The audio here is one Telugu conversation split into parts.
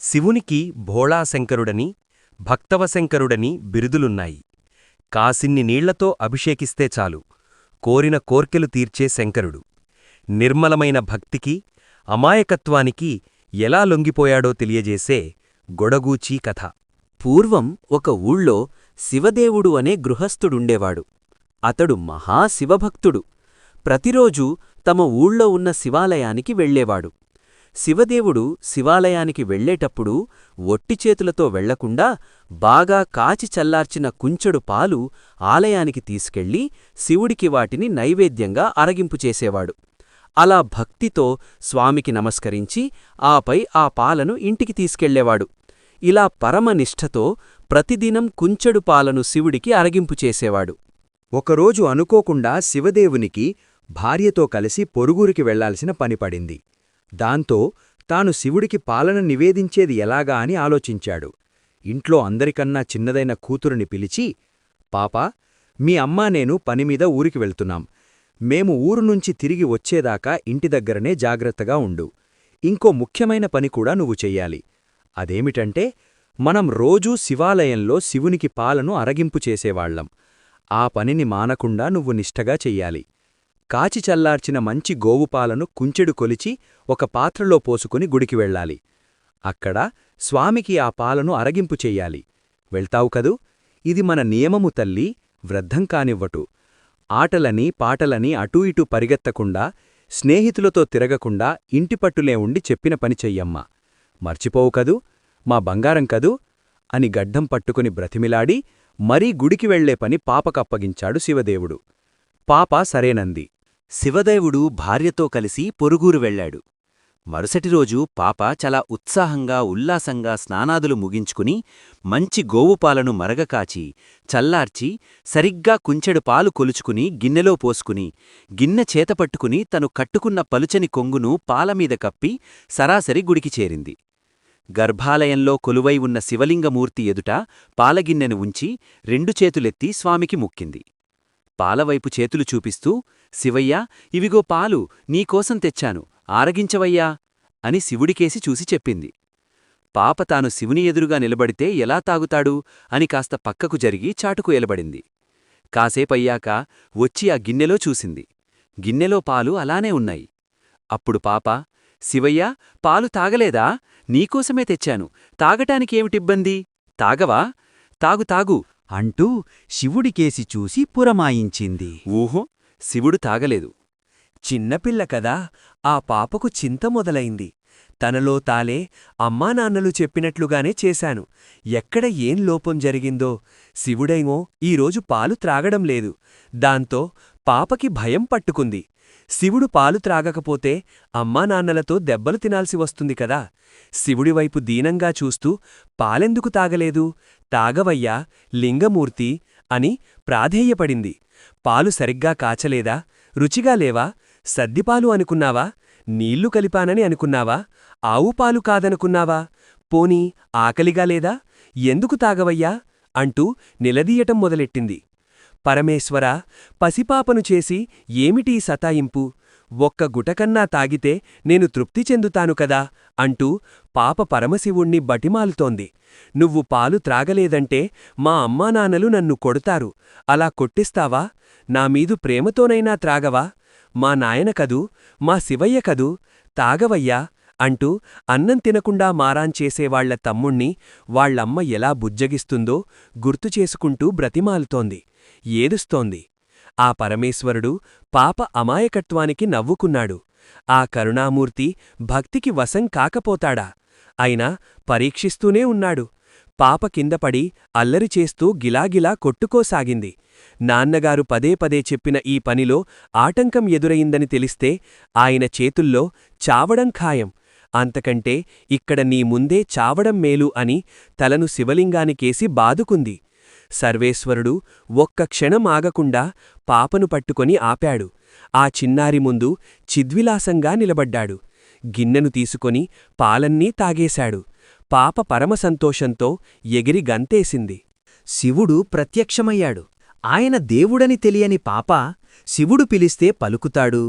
శివునికి భోళాశంకరుడని భక్తవశంకరుడని బిరుదులున్నాయి. కాసిన్ని నీళ్ళతో అభిషేకిస్తే చాలు. కోరిన కోర్కెలు తీర్చే శంకరుడు. నిర్మలమైన భక్తికి అమాయకత్వానికి ఎలా లొంగిపోయాడో తెలియజేసే గొడగూచీ కథ. పూర్వం ఒక ఊళ్ళో శివదేవుడు అనే గృహస్థుడుండేవాడు. అతడు మహాశివభక్తుడు. ప్రతిరోజూ తమ ఊళ్ళో ఉన్న శివాలయానికి వెళ్ళేవాడు. శివదేవుడు శివాలయానికి వెళ్ళేటప్పుడు ఒట్టిచేతులతో వెళ్ళకుండా బాగా కాచి చల్లార్చిన కుంచెడు పాలు ఆలయానికి తీసుకెళ్ళి శివుడికి వాటిని నైవేద్యంగా అరగింపు చేసేవాడు. అలా భక్తితో స్వామికి నమస్కరించి ఆపై ఆ పాలను ఇంటికి తీసుకెళ్ళేవాడు ఇలా పరమనిష్ఠతో ప్రతిదినం కుంచెడు పాలను శివుడికి అరగింపు చేసేవాడు. ఒకరోజు అనుకోకుండా శివదేవునికి భార్యతో కలిసి పొరుగురికి వెళ్ళాల్సిన పనిపడింది దాంతో తాను శివుడికి పాలన నివేదించేది ఎలాగా అని ఆలోచించాడు. ఇంట్లో అందరికన్నా చిన్నదైన కూతురుని పిలిచి పాపా మీ అమ్మా నేను పనిమీద ఊరికి వెళ్తున్నాం. మేము ఊరు నుంచి తిరిగి వచ్చేదాకా ఇంటి దగ్గరనే జాగ్రత్తగా ఉండు. ఇంకో ముఖ్యమైన పని కూడా నువ్వు చెయ్యాలి. అదేమిటంటే మనం రోజూ శివాలయంలో శివునికి పాలను అరగింపు చేసేవాళ్ళం ఆ పనిని మానకుండా నువ్వు నిష్టగా చెయ్యాలి. కాచి చల్లార్చిన మంచి గోవుపాలను కుంచెడు కొలిచి ఒక పాత్రలో పోసుకుని గుడికి వెళ్ళాలి. అక్కడ స్వామికి ఆ పాలను అరగింపు చెయ్యాలి. వెళ్తావు కదూ? ఇది మన నియమము తల్లి వృద్ధం కానివ్వటు. ఆటలని పాటలని అటూ ఇటూ పరిగెత్తకుండా స్నేహితులతో తిరగకుండా ఇంటిపట్టులే ఉండి చెప్పిన పని చెయ్యమ్మా. మర్చిపోవు కదూ? మా బంగారం కదూ? అని గడ్డం పట్టుకుని బ్రతిమిలాడి మరీ గుడికి వెళ్ళే పని పాపకప్పగించాడు శివదేవుడు. పాప సరేనంది. శివదేవుడు భార్యతో కలిసి పొరుగురు వెళ్ళాడు మరుసటి రోజు పాప చాలా ఉత్సాహంగా ఉల్లాసంగా స్నానాదులు ముగించుకుని మంచి గోవుపాలను మరగకాచి చల్లార్చి సరిగ్గా కుంచెడు పాలు కొలుచుకుని గిన్నెలో పోసుకుని గిన్నె చేతపట్టుకుని తను కట్టుకున్న పలుచని కొంగును పాలమీద కప్పి సరాసరి గుడికి చేరింది. గర్భాలయంలో కొలువై ఉన్న శివలింగమూర్తి ఎదుట పాలగిన్నెను ఉంచి రెండు చేతులెత్తి స్వామికి ముక్కింది. పాలవైపు చేతులు చూపిస్తూ శివయ్యా ఇవిగో పాలు నీకోసం తెచ్చాను. ఆరగించవయ్యా అని శివుడికేసి చూసి చెప్పింది. పాప తాను శివుని ఎదురుగా నిలబడితే ఎలా తాగుతాడు అని కాస్త పక్కకు జరిగి చాటుకు ఎలబడింది. కాసేపయ్యాక వచ్చి ఆ గిన్నెలో చూసింది. గిన్నెలో పాలు అలానే ఉన్నాయి. అప్పుడు పాప శివయ్య పాలు తాగలేదా? నీకోసమే తెచ్చాను. తాగటానికేమిటిబ్బంది తాగవా? తాగు తాగు. అంటూ శివుడికేసి చూసి పురమాయించింది. ఊహో శివుడు తాగలేదు. చిన్నపిల్ల కదా ఆ పాపకు చింత మొదలైంది. తనలో తాలే అమ్మానాన్నలు చెప్పినట్లుగానే చేశాను. ఎక్కడ ఏం లోపం జరిగిందో శివుడేమో ఈరోజు పాలు త్రాగడం లేదు. దాంతో పాపకి భయం పట్టుకుంది. శివుడు పాలు త్రాగకపోతే అమ్మానాన్నలతో దెబ్బలు తినాల్సి వస్తుంది కదా. శివుడివైపు దీనంగా చూస్తూ పాలెందుకు తాగలేదు? తాగవయ్యా లింగమూర్తి అని ప్రాధేయపడింది. పాలు సరిగ్గా కాచలేదా? రుచిగా లేవా? సద్దిపాలు అనుకున్నావా? నీళ్ళు కలిపానని అనుకున్నావా? ఆవు పాలు కాదనుకున్నావా? పోనీ ఆకలిగా లేదా? ఎందుకు తాగవయ్యా? అంటూ నిలదీయటం మొదలెట్టింది. పరమేశ్వరా పసిపాపను చేసి ఏమిటీ సతాయింపు? ఒక్క గుటకన్నా తాగితే నేను తృప్తి చెందుతాను కదా అంటూ పాప పరమశివుణ్ణి బటిమాలుతోంది. నువ్వు పాలు త్రాగలేదంటే మా అమ్మానాన్నలు నన్ను కొడతారు. అలా కొట్టిస్తావా? నామీదు ప్రేమతోనైనా త్రాగవా? మా నాయన కదూ? మా శివయ్య కదూ? తాగవయ్యా అంటూ అన్నం తినకుండా మారాంచేసేవాళ్ళ తమ్ముణ్ణి వాళ్ళమ్మ ఎలా బుజ్జగిస్తుందో గుర్తుచేసుకుంటూ బ్రతిమాలుతోంది. ఏదుస్తోంది ఆ పరమేశ్వరుడు పాప అమాయకత్వానికి నవ్వుకున్నాడు. ఆ కరుణామూర్తి భక్తికి వశం కాకపోతాడా? అయినా పరీక్షిస్తూనే ఉన్నాడు. పాప కిందపడి అల్లరి చేస్తూ గిలాగిలా కొట్టుకోసాగింది. నాన్నగారు పదే పదే చెప్పిన ఈ పనిలో ఆటంకం ఎదురయిందని తెలిస్తే ఆయన చేతుల్లో చావడం ఖాయం. అంతకంటే ఇక్కడ నీ ముందే చావడం మేలు అని తలను శివలింగానికేసి బాదుకుంది. సర్వేశ్వరుడు ఒక్క క్షణం ఆగకుండా పాపను పట్టుకొని ఆపాడు. ఆ చిన్నారి ముందు చిద్విలాసంగా నిలబడ్డాడు. గిన్నెను తీసుకొని పాలన్నీ తాగేశాడు. పాప పరమసంతోషంతో ఎగిరి గంతేసింది. శివుడు ప్రత్యక్షమయ్యాడు. ఆయన దేవుడని తెలియని పాప శివుడు పిలిస్తే పలుకుతాడు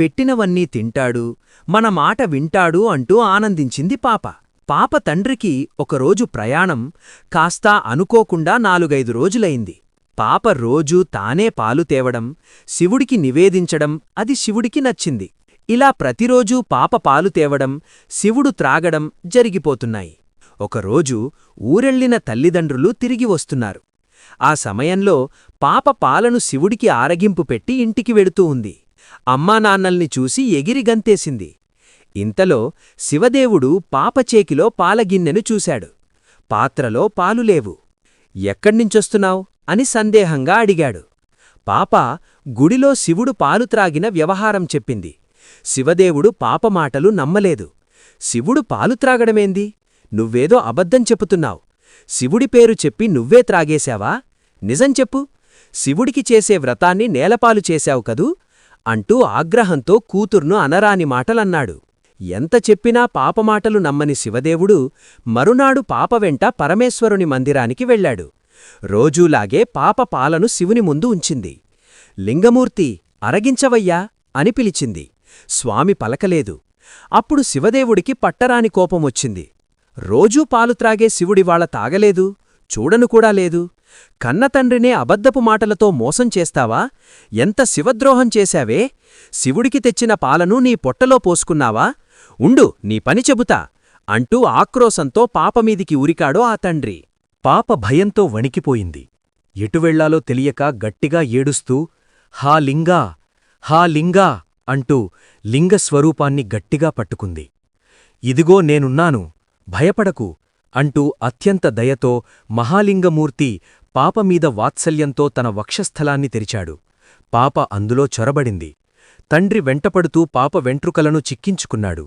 పెట్టినవన్నీ తింటాడు మన మాట వింటాడు అంటూ ఆనందించింది పాప. పాప తండ్రికి ఒకరోజు ప్రయాణం కాస్తా అనుకోకుండా నాలుగైదు రోజులైంది. పాప రోజూ తానే పాలు తేవడం శివుడికి నివేదించడం అది శివుడికి నచ్చింది. ఇలా ప్రతిరోజూ పాప పాలు తేవడం శివుడు త్రాగడం జరిగిపోతున్నాయి. ఒకరోజు ఊరెళ్ళిన తల్లిదండ్రులు తిరిగి వస్తున్నారు. ఆ సమయంలో పాప పాలను శివుడికి ఆరగింపు పెట్టి ఇంటికి వెడుతూ ఉంది. అమ్మానాన్నల్ని చూసి ఎగిరి గంతేసింది. ఇంతలో శివదేవుడు పాపచేకిలో పాలగిన్నెను చూశాడు. పాత్రలో పాలు లేవు. అని సందేహంగా అడిగాడు. పాప గుడిలో శివుడు పాలు త్రాగిన వ్యవహారం చెప్పింది. శివదేవుడు పాపమాటలు నమ్మలేదు. శివుడు పాలు త్రాగడమేంది? నువ్వేదో అబద్ధం చెప్పుతున్నావ్. శివుడి పేరు చెప్పి నువ్వే త్రాగేశావా? నిజం చెప్పు. శివుడికి చేసే వ్రతాన్ని నేలపాలు చేశావు కదూ? అంటూ ఆగ్రహంతో కూతుర్ను అనరాని మాటలన్నాడు. ఎంత చెప్పినా పాపమాటలు నమ్మని శివదేవుడు మరునాడు పాప వెంట పరమేశ్వరుని మందిరానికి వెళ్ళాడు. రోజూలాగే పాప పాలను శివుని ముందు ఉంచింది. లింగమూర్తి అరగించవయ్యా అని పిలిచింది. స్వామి పలకలేదు. అప్పుడు శివదేవుడికి పట్టరాని కోపమొచ్చింది రోజూ పాలు త్రాగే శివుడివాళ తాగలేదు చూడను కూడా లేదు. కన్నతండ్రినే అబద్ధపు మాటలతో మోసం చేస్తావా? ఎంత శివద్రోహం చేశావే? శివుడికి తెచ్చిన పాలను నీ పొట్టలో పోసుకున్నావా? ఉండు నీ పని చెబుతా అంటూ ఆక్రోశంతో పాపమీదికి ఉరికాడో ఆ తండ్రి. పాప భయంతో వణికిపోయింది. ఎటువెళ్ళాలో తెలియక గట్టిగా ఏడుస్తూ హా లింగా హా లింగా అంటూ లింగస్వరూపాన్ని గట్టిగా పట్టుకుంది. ఇదిగో నేనున్నాను భయపడకు అంటూ అత్యంత దయతో మహాలింగమూర్తి పాపమీద వాత్సల్యంతో తన వక్షస్థలాన్ని తెరిచాడు. పాప అందులో చొరబడింది. తండ్రి వెంటపడుతూ పాప వెంట్రుకలను చిక్కించుకున్నాడు.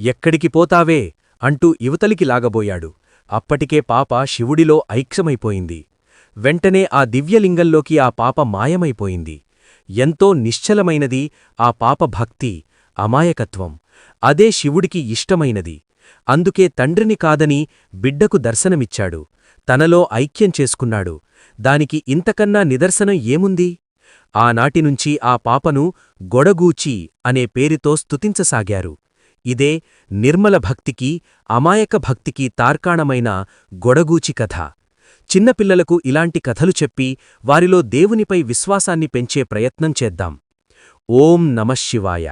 ఎక్కడికి పోతావే అంటూ యువతలికి లాగబోయాడు. అప్పటికే పాప శివుడిలో ఐక్యమైపోయింది. వెంటనే ఆ దివ్యలింగంలోకి ఆ పాప మాయమైపోయింది. ఎంతో నిశ్చలమైనది ఆ పాప భక్తి అమాయకత్వం. అదే శివుడికి ఇష్టమైనది. అందుకే తండ్రిని కాదని బిడ్డకు దర్శనమిచ్చాడు. తనలో ఐక్యం చేసుకున్నాడు. దానికి ఇంతకన్నా నిదర్శనం ఏముంది? ఆనాటినుంచి ఆ పాపను గొడగూచి అనే పేరుతో స్తుతించసాగారు. ఇదే నిర్మల భక్తికి అమాయక భక్తికి తార్కాణమైన గొడగూచి కథ. చిన్నపిల్లలకు ఇలాంటి కథలు చెప్పి వారిలో దేవునిపై విశ్వాసాన్ని పెంచే ప్రయత్నం చేద్దాం. ఓం నమశివాయ